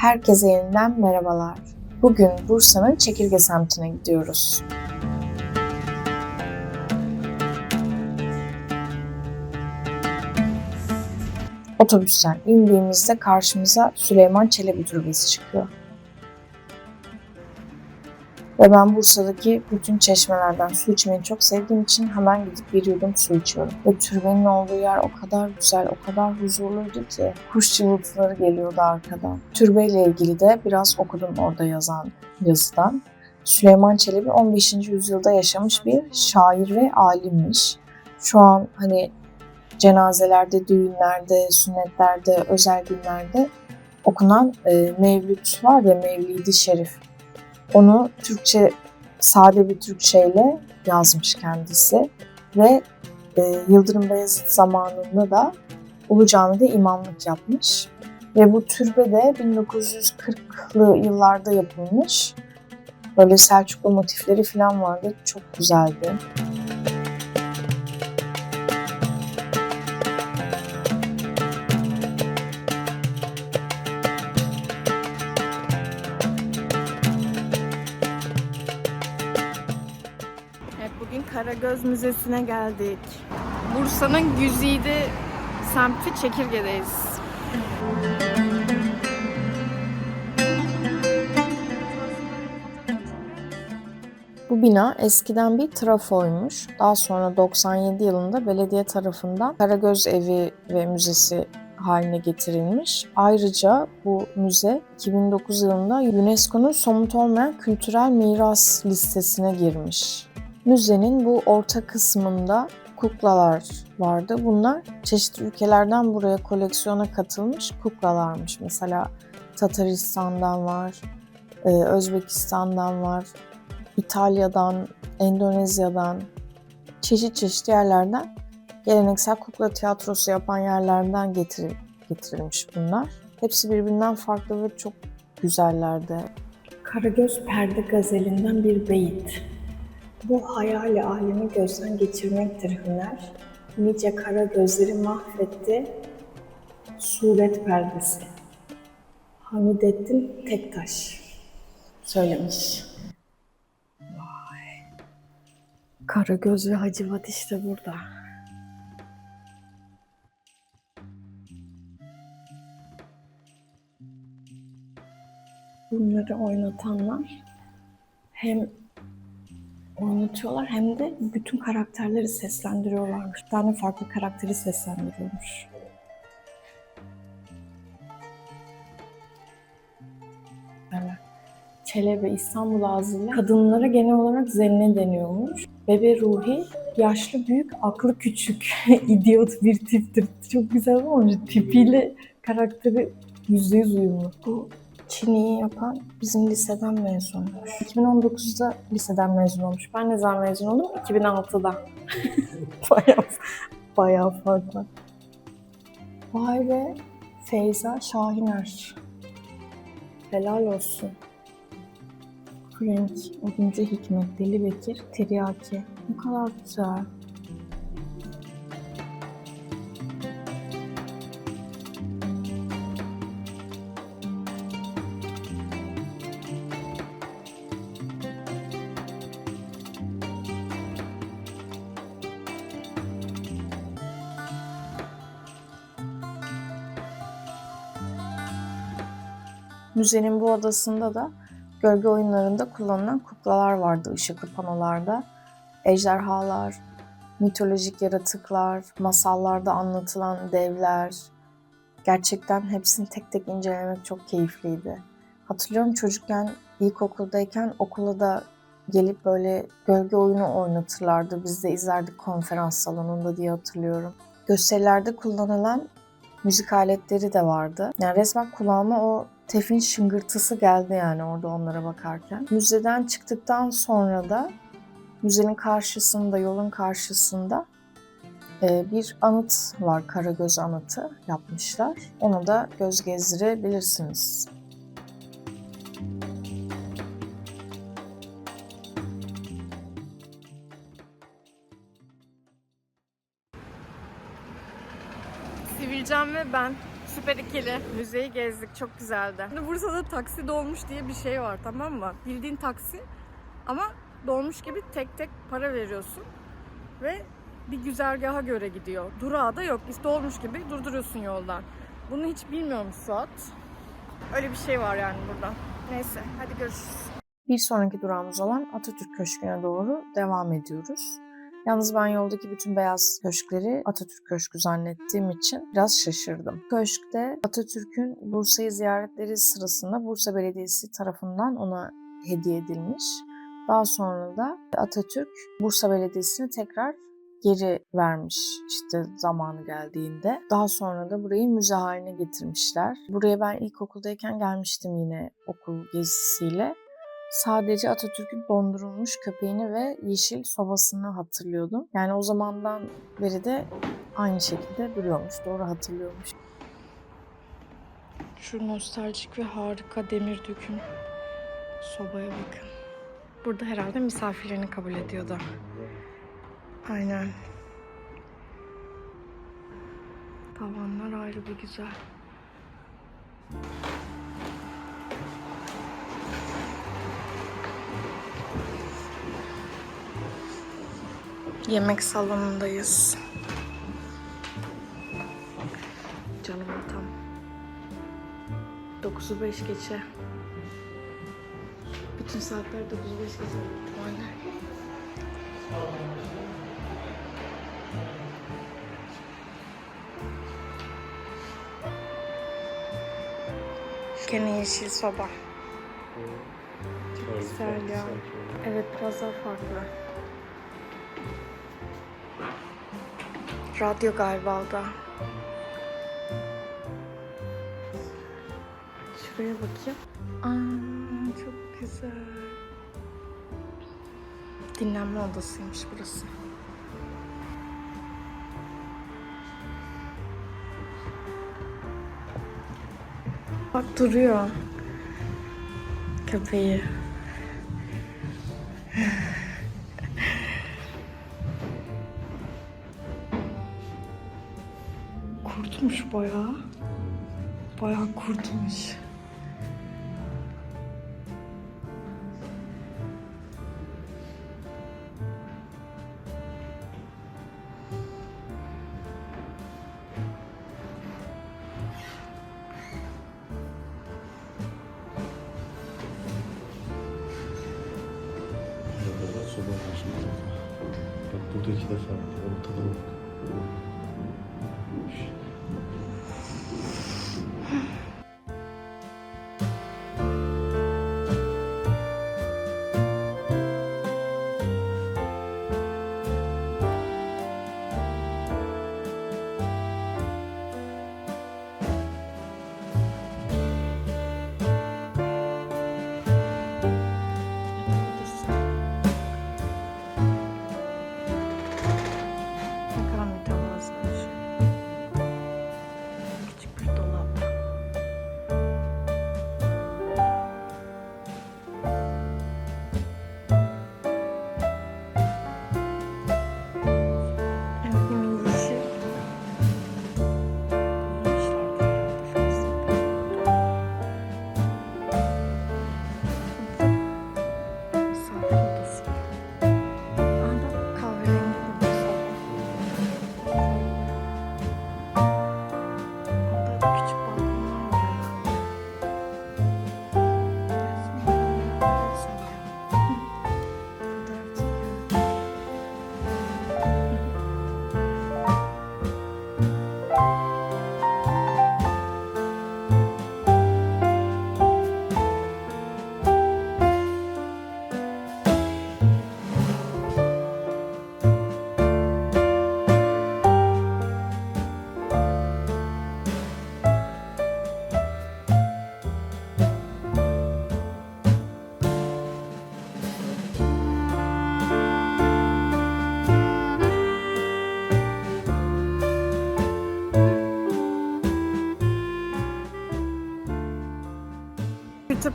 Herkese yeniden merhabalar. Bugün Bursa'nın Çekirge semtine gidiyoruz. Otobüsten indiğimizde karşımıza Süleyman Çelebi Türbesi çıkıyor. Ve ben Bursa'daki bütün çeşmelerden su içmeyi çok sevdiğim için hemen gidip bir yudum su içiyorum. Ve türbenin olduğu yer o kadar güzel, o kadar huzurluydu ki kuş cıvıltıları geliyordu arkadan. Türbeyle ilgili de biraz okudum orada yazan yazıdan. Süleyman Çelebi 15. yüzyılda yaşamış bir şair ve alimmiş. Şu an hani cenazelerde, düğünlerde, sünnetlerde, özel günlerde okunan e, mevlüt var ya Mevlidi Şerif. Onu Türkçe, sade bir Türkçeyle yazmış kendisi. Ve e, Yıldırım Beyazıt zamanında da Ulu Cami'de imamlık yapmış. Ve bu türbe de 1940'lı yıllarda yapılmış. Böyle Selçuklu motifleri falan vardı. Çok güzeldi. Karagöz Müzesi'ne geldik. Bursa'nın Güzide semti Çekirge'deyiz. Bu bina eskiden bir trafoymuş. Daha sonra 97 yılında belediye tarafından Karagöz Evi ve Müzesi haline getirilmiş. Ayrıca bu müze 2009 yılında UNESCO'nun somut olmayan kültürel miras listesine girmiş. Müzenin bu orta kısmında kuklalar vardı. Bunlar çeşitli ülkelerden buraya koleksiyona katılmış kuklalarmış. Mesela Tataristan'dan var, e, Özbekistan'dan var, İtalya'dan, Endonezya'dan, çeşit çeşit yerlerden geleneksel kukla tiyatrosu yapan yerlerden getir, getirilmiş bunlar. Hepsi birbirinden farklı ve çok güzellerdi. Karagöz Perde gazelinden bir beyit. Bu hayali alemi gözden geçirmektir hüner. Nice kara gözleri mahvetti suret perdesi. Hamidettin Tektaş söylemiş. Karagöz ve Hacivat işte burada. Bunları oynatanlar hem oynatıyorlar hem de bütün karakterleri seslendiriyorlarmış. Bir tane farklı karakteri seslendiriyormuş. Evet. Çelebi İstanbul ağzıyla kadınlara genel olarak zenne deniyormuş. Bebe Ruhi yaşlı büyük, aklı küçük, idiot bir tiptir. Çok güzel olmuş. Tipiyle karakteri yüzde yüz uyumlu. Bu Çini'yi yapan bizim liseden mezunmuş. 2019'da liseden mezun olmuş. Ben ne zaman mezun oldum? 2006'da. bayağı, bayağı farklı. Vay be Feyza Şahiner. Helal olsun. Frank, Oduncu Hikmet, Deli Bekir, Tiryaki. Ne kadar güzel. Müzenin bu odasında da gölge oyunlarında kullanılan kuklalar vardı ışıklı panolarda. Ejderhalar, mitolojik yaratıklar, masallarda anlatılan devler. Gerçekten hepsini tek tek incelemek çok keyifliydi. Hatırlıyorum çocukken ilkokuldayken okula da gelip böyle gölge oyunu oynatırlardı. Biz de izlerdik konferans salonunda diye hatırlıyorum. Gösterilerde kullanılan müzik aletleri de vardı. Yani resmen kulağıma o tefin şıngırtısı geldi yani orada onlara bakarken. Müzeden çıktıktan sonra da müzenin karşısında, yolun karşısında e, bir anıt var. Karagöz anıtı yapmışlar. Onu da göz gezdirebilirsiniz. Sivilcem ve ben Süper ikili. Müzeyi gezdik. Çok güzeldi. Şimdi Bursa'da taksi dolmuş diye bir şey var tamam mı? Bildiğin taksi ama dolmuş gibi tek tek para veriyorsun. Ve bir güzergaha göre gidiyor. Durağı da yok. İşte dolmuş gibi durduruyorsun yoldan. Bunu hiç bilmiyormuş Suat. Öyle bir şey var yani burada. Neyse hadi görüşürüz. Bir sonraki durağımız olan Atatürk Köşkü'ne doğru devam ediyoruz. Yalnız ben yoldaki bütün beyaz köşkleri Atatürk Köşkü zannettiğim için biraz şaşırdım. Köşkte Atatürk'ün Bursa'yı ziyaretleri sırasında Bursa Belediyesi tarafından ona hediye edilmiş. Daha sonra da Atatürk Bursa Belediyesi'ne tekrar geri vermiş işte zamanı geldiğinde. Daha sonra da burayı müze haline getirmişler. Buraya ben ilkokuldayken gelmiştim yine okul gezisiyle. Sadece Atatürk'ün dondurulmuş köpeğini ve yeşil sobasını hatırlıyordum. Yani o zamandan beri de aynı şekilde duruyormuş. Doğru hatırlıyormuş. Şu nostaljik ve harika demir döküm sobaya bakın. Burada herhalde misafirlerini kabul ediyordu. Aynen. Tavanlar ayrı bir güzel. Yemek salonundayız. Canım tam. 9'u 5 geçe. Bütün saatler 9'u 5 geçe ihtimalle. Gene yeşil soba. Çok güzel ya. Evet biraz daha farklı. Radyo galiba o da. Şuraya bakayım. Aa, çok güzel. Dinlenme odasıymış burası. Bak duruyor. Köpeği. Bayağı. Bayağı kurtmuş. Burada iki defa. Ortada bak.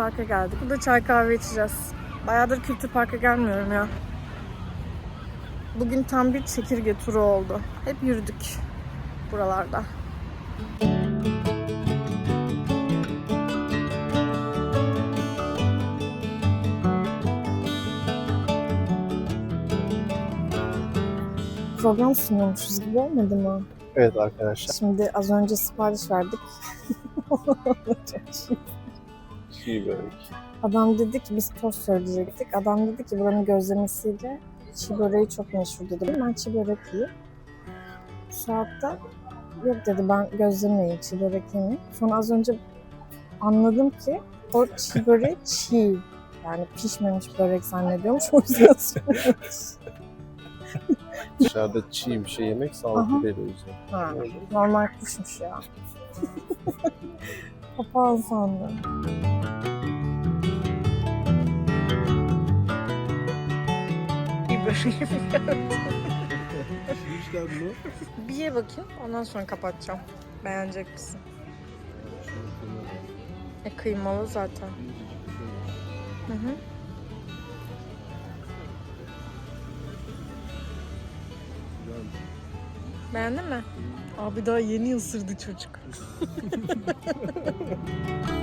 Park'a geldik. Burada çay kahve içeceğiz. Bayağıdır Kültür Park'a gelmiyorum ya. Bugün tam bir çekirge turu oldu. Hep yürüdük buralarda. Program sunuyormuşuz gibi olmadı mı? Evet arkadaşlar. Şimdi az önce sipariş verdik. Çok Çiğ börek. Adam dedi ki biz tost söyleyecektik. Adam dedi ki buranın gözlemesiyle çiğ böreği çok meşhur dedi. Ben çiğ börek yiyeyim. Bu saatte yok dedi ben gözleme yiyeyim, çiğ börek yemeyeyim. Sonra az önce anladım ki o çiğ böreği çiğ. Yani pişmemiş börek zannediyormuş. O yüzden söylemiş. Dışarıda çiğ bir şey yemek sağlıklı değil o yüzden. Ha, normal kuşmuş ya. Papağan sandım. Bir ye bakayım ondan sonra kapatacağım. Beğenecek misin? E kıymalı zaten. Hı hı. Beğendin mi? Abi daha yeni ısırdı çocuk.